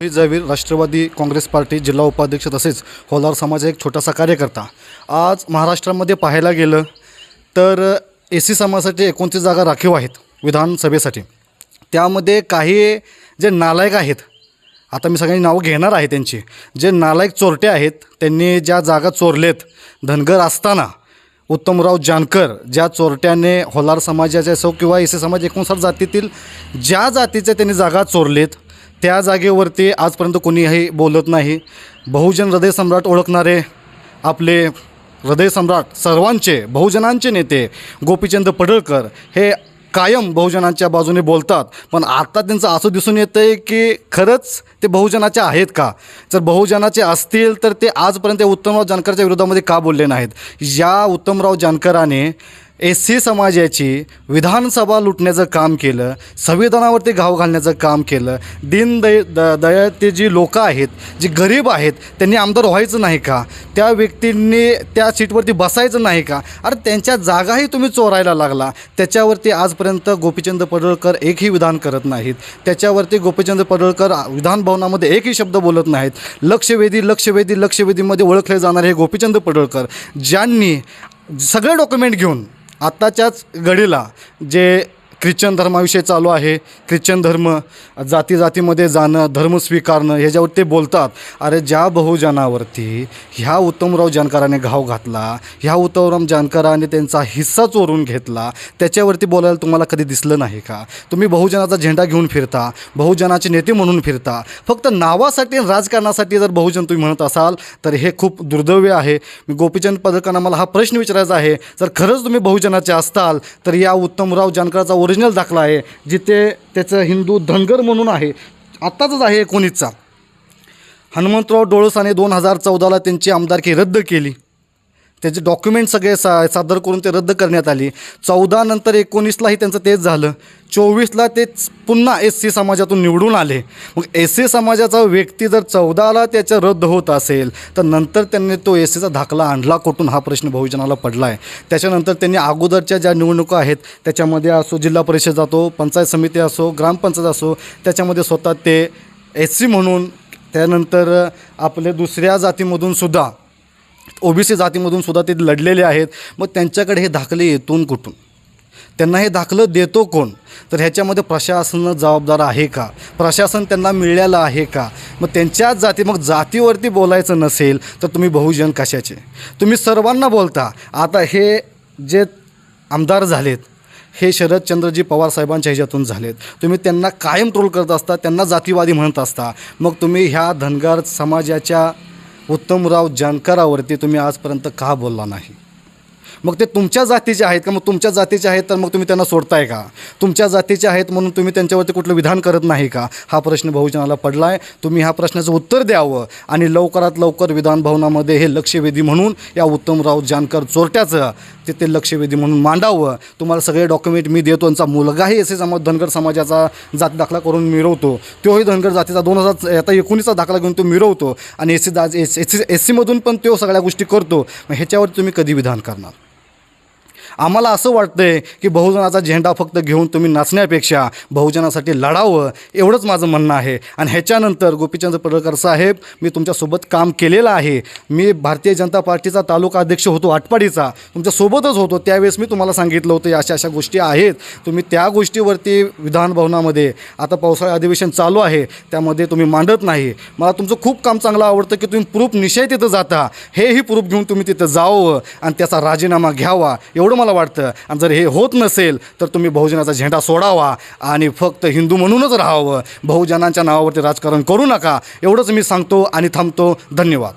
मी जवीर राष्ट्रवादी काँग्रेस पार्टी जिल्हा उपाध्यक्ष तसेच होलार समाजाचा एक छोटासा कार्यकर्ता. आज महाराष्ट्रामध्ये पाहायला गेलं तर ए सी समाजासाठी एकोणतीस जागा राखीव आहेत विधानसभेसाठी. त्यामध्ये काही जे नालायक आहेत आता मी सगळ्यांनी नावं घेणार आहे त्यांची जे नालायक चोरटे आहेत त्यांनी ज्या जागा चोरलेत धनगर असताना उत्तमराव जानकर ज्या चोरट्याने होलार समाजाचे असो किंवा एसी समाज एकोणसाठ जातीतील ज्या जातीच्या त्यांनी जागा चोरलेत त्या जागेवरती आजपर्यंत कोणीही बोलत नाही. बहुजन हृदय सम्राट ओळखणारे आपले हृदय सम्राट सर्वांचे बहुजनांचे नेते गोपीचंद पडळकर हे कायम बहुजनांच्या बाजूने बोलतात. पण आता त्यांचं असं दिसून येतं आहे की खरंच ते बहुजनाचे आहेत का? जर बहुजनाचे असतील तर ते आजपर्यंत उत्तमराव जानकरच्या विरोधामध्ये का बोलले नाहीत? या उत्तमराव जानकराने एस सी समाजाची विधानसभा लुटण्याचं काम केलं संविधानावरती घाव घालण्याचं काम केलं. दीन दय द दयाते जी लोकं आहेत जी गरीब आहेत त्यांनी आमदार व्हायचं नाही का? त्या व्यक्तींनी त्या सीटवरती बसायचं नाही का? अरे त्यांच्या जागाही तुम्ही चोरायला लागला. त्याच्यावरती आजपर्यंत गोपीचंद पडळकर एकही विधान करत नाहीत. त्याच्यावरती गोपीचंद पडळकर विधान भवनामध्ये एकही शब्द बोलत नाहीत. लक्षवेधी लक्षवेधी लक्षवेधीमध्ये ओळखले जाणारे हे गोपीचंद पडळकर ज्यांनी सगळे डॉक्युमेंट घेऊन आत्ताच्याच घडीला जे ख्रिश्चन धर्माविषयी चालू आहे. ख्रिश्चन धर्म जाती जातीमध्ये जाणं धर्म स्वीकारणं ह्याच्यावर ते बोलतात. अरे ज्या बहुजनावरती ह्या उत्तमराव जानकराने घाव घातला ह्या उत्तमराव जानकराने त्यांचा हिस्सा चोरून घेतला त्याच्यावरती बोलायला तुम्हाला कधी दिसलं नाही का? तुम्ही बहुजनाचा झेंडा घेऊन फिरता बहुजनाचे नेते म्हणून फिरता. फक्त नावासाठी आणि राजकारणासाठी जर बहुजन तुम्ही म्हणत असाल तर हे खूप दुर्दैव्य आहे. मी गोपीचंद पदकांना मला हा प्रश्न विचारायचा आहे. जर खरंच तुम्ही बहुजनाचे असताल तर या उत्तमराव जानकराचा ओरिजिनल दाखला आहे जिथे त्याचं हिंदू धनगर म्हणून आहे. आत्ताचाच आहे एकोणीसचा. हनुमंतराव डोळसाने दोन हजार चौदाला त्यांची आमदारकी रद्द केली. त्याचे डॉक्युमेंट सगळे सा सादर करून ते रद्द करण्यात आली. चौदा नंतर एकोणीसलाही त्यांचं तेच झालं. चोवीसला ते पुन्हा एस सी समाजातून निवडून आले. मग एस सी समाजाचा व्यक्ती जर चौदाला त्याचं रद्द होत असेल तर नंतर त्यांनी तो एस सीचा धाकला आणला कुठून? हा प्रश्न बहुजनाला पडला आहे त्याच्यानंतर त्यांनी अगोदरच्या ज्या निवडणुका आहेत त्याच्यामध्ये असो जिल्हा परिषद असो पंचायत समिती असो ग्रामपंचायत असो त्याच्यामध्ये स्वतः ते एस सी म्हणून त्यानंतर आपले दुसऱ्या जातीमधून सुद्धा ओबीसी जातीमधून सुद्धा ते लढलेले आहेत. मग त्यांच्याकडे हे दाखले येतून कुठून? त्यांना हे दाखलं देतो कोण? तर ह्याच्यामध्ये प्रशासन जबाबदार आहे का? प्रशासन त्यांना मिळालं आहे का? मग त्यांच्याच जाती मग जातीवरती बोलायचं नसेल तर तुम्ही बहुजन कशाचे? तुम्ही सर्वांना बोलता. आता हे जे आमदार झालेत हे शरदचंद्रजी पवार साहेबांच्या ह्याच्यातून झालेत. तुम्ही त्यांना कायम ट्रोल करत असता त्यांना जातीवादी म्हणत असता. मग तुम्ही ह्या धनगर समाजाच्या उत्तमराव जानकरावरती तुम्ही आजपर्यंत का बोलला नाही? मग ते तुमच्या जातीचे आहेत का? मग तुमच्या जातीचे आहेत तर मग तुम्ही त्यांना सोडताय का? तुमच्या जातीचे आहेत म्हणून तुम्ही त्यांच्यावरती कुठलं विधान करत नाही का? हा प्रश्न बहुजनाला पडला आहे तुम्ही ह्या प्रश्नाचं उत्तर द्यावं आणि लवकरात लवकर विधानभवनामध्ये हे लक्षवेधी म्हणून या उत्तमराव जानकर चोरट्याचं तिथे लक्षवेधी म्हणून मांडावं. तुम्हाला सगळे डॉक्युमेंट मी देतो त्यांचा मुलगाही एस समाज धनगर समाजाचा जात दाखला करून मिरवतो. तोही धनगर जातीचा दोन हजार आता एकोणीसचा दाखला घेऊन तो मिरवतो आणि एस सी दा एस एस एस सीमधून पण तो सगळ्या गोष्टी करतो. मग ह्याच्यावर तुम्ही कधी विधान करणार? आम्हाला असं वाटतंय की बहुजनाचा झेंडा फक्त घेऊन तुम्ही नाचण्यापेक्षा बहुजनासाठी लढावं एवढंच माझं म्हणणं आहे. आणि ह्याच्यानंतर गोपीचंद पडळकर साहेब मी तुमच्यासोबत काम केलेलं आहे. मी भारतीय जनता पार्टीचा तालुका अध्यक्ष होतो आटपाडीचा. तुमच्यासोबतच होतो. त्यावेळेस मी तुम्हाला सांगितलं होतं अशा अशा गोष्टी आहेत. तुम्ही त्या गोष्टीवरती विधान भवनामध्ये आता पावसाळी अधिवेशन चालू आहे त्यामध्ये तुम्ही मांडत नाही. मला तुमचं खूप काम चांगलं आवडतं की तुम्ही प्रूफ निश्चय तिथं जाता. हेही प्रूफ घेऊन तुम्ही तिथं जावं आणि त्याचा राजीनामा घ्यावा. एवढं मला वाटतं? आणि जर हे होत नसेल तर तुम्ही बहुजनाचा झेंडा सोडावा आणि फक्त हिंदू म्हणूनच राहावं. बहुजनांच्या नावावरती राजकारण करू नका. एवढंच मी सांगतो आणि थांबतो. धन्यवाद.